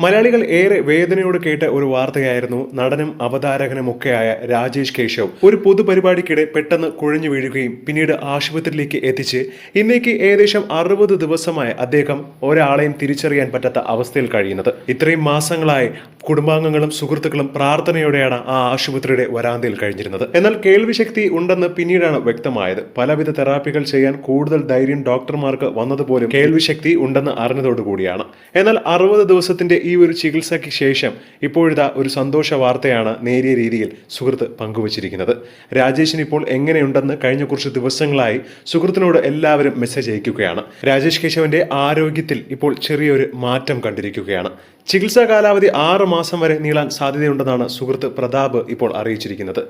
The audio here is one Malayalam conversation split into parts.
മലയാളികൾ ഏറെ വേദനയോട് കേട്ട ഒരു വാർത്തയായിരുന്നു നടനും അവതാരകനുമൊക്കെയായ രാജേഷ് കേശവ്. ഒരു പൊതുപരിപാടിക്കിടെ പെട്ടെന്ന് കുഴഞ്ഞു വീഴുകയും പിന്നീട് ആശുപത്രിയിലേക്ക് എത്തിച്ച് ഇന്നേക്ക് ഏകദേശം അറുപത് ദിവസമായി അദ്ദേഹം ഒരാളെയും തിരിച്ചറിയാൻ പറ്റാത്ത അവസ്ഥയിൽ കഴിയുന്നത്. ഇത്രയും മാസങ്ങളായി കുടുംബാംഗങ്ങളും സുഹൃത്തുക്കളും പ്രാർത്ഥനയോടെയാണ് ആ ആശുപത്രിയുടെ വരാന്തയിൽ കഴിഞ്ഞിരുന്നത്. എന്നാൽ കേൾവിശക്തി ഉണ്ടെന്ന് പിന്നീടാണ് വ്യക്തമായത്. പലവിധ തെറാപ്പികൾ ചെയ്യാൻ കൂടുതൽ ധൈര്യം ഡോക്ടർമാർക്ക് വന്നതുപോലും കേൾവിശക്തി ഉണ്ടെന്ന് അറിഞ്ഞതോടുകൂടിയാണ്. എന്നാൽ അറുപത് ദിവസത്തിന്റെ ഈ ഒരു ചികിത്സയ്ക്ക് ശേഷം ഇപ്പോഴിതാ ഒരു സന്തോഷ വാർത്തയാണ് നേരിയ രീതിയിൽ സുഹൃത്ത് പങ്കുവച്ചിരിക്കുന്നത്. രാജേഷിന് ഇപ്പോൾ എങ്ങനെയുണ്ടെന്ന് കഴിഞ്ഞ കുറച്ച് ദിവസങ്ങളായി സുഹൃത്തിനോട് എല്ലാവരും മെസ്സേജ് അയക്കുകയാണ്. രാജേഷ് കേശവന്റെ ആരോഗ്യത്തിൽ ഇപ്പോൾ ചെറിയൊരു മാറ്റം കണ്ടിരിക്കുകയാണ്. ചികിത്സാ കാലാവധി ആറ് മാസം വരെ നീളാൻ സാധ്യതയുണ്ടെന്നാണ് സുഹൃത്ത് പ്രതാപ് ഇപ്പോൾ അറിയിച്ചിരിക്കുന്നത്.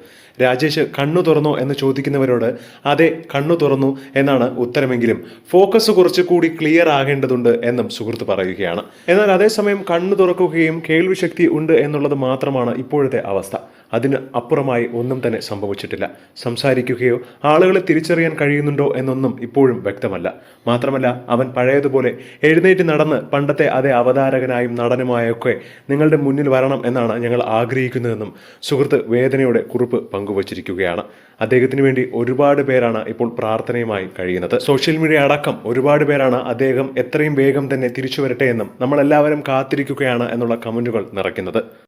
രാജേഷ് കണ്ണു തുറന്നോ എന്ന് ചോദിക്കുന്നവരോട് അതെ കണ്ണു തുറന്നു എന്നാണ് ഉത്തരമെങ്കിലും ഫോക്കസ് കുറച്ചുകൂടി ക്ലിയർ ആകേണ്ടതുണ്ട് എന്നും സുഹൃത്ത് പറയുകയാണ്. എന്നാൽ അതേസമയം കണ്ണു തുറക്കുകയും കേൾവിശക്തി ഉണ്ട് എന്നുള്ളത് മാത്രമാണ് ഇപ്പോഴത്തെ അവസ്ഥ. അതിന് അപ്പുറമായി ഒന്നും തന്നെ സംഭവിച്ചിട്ടില്ല. സംസാരിക്കുകയോ ആളുകളെ തിരിച്ചറിയാൻ കഴിയുന്നുണ്ടോ എന്നൊന്നും ഇപ്പോഴും വ്യക്തമല്ല. മാത്രമല്ല അവൻ പഴയതുപോലെ എഴുന്നേറ്റ് നടന്ന് പണ്ടത്തെ അതേ അവതാരകനായും നടനുമായൊക്കെ നിങ്ങളുടെ മുന്നിൽ വരണം എന്നാണ് ഞങ്ങൾ ആഗ്രഹിക്കുന്നതെന്നും സുഹൃത്ത് വേദനയോടെ കുറിപ്പ് പങ്കുവച്ചിരിക്കുകയാണ്. അദ്ദേഹത്തിന് വേണ്ടി ഒരുപാട് പേരാണ് ഇപ്പോൾ പ്രാർത്ഥനയുമായി കഴിയുന്നത്. സോഷ്യൽ മീഡിയ അടക്കം ഒരുപാട് പേരാണ് അദ്ദേഹം എത്രയും വേഗം തന്നെ തിരിച്ചു വരട്ടെ എന്നും നമ്മളെല്ലാവരും കാത്തിരിക്കുകയാണ് എന്നുള്ള കമന്റുകൾ നിറയ്ക്കുന്നത്.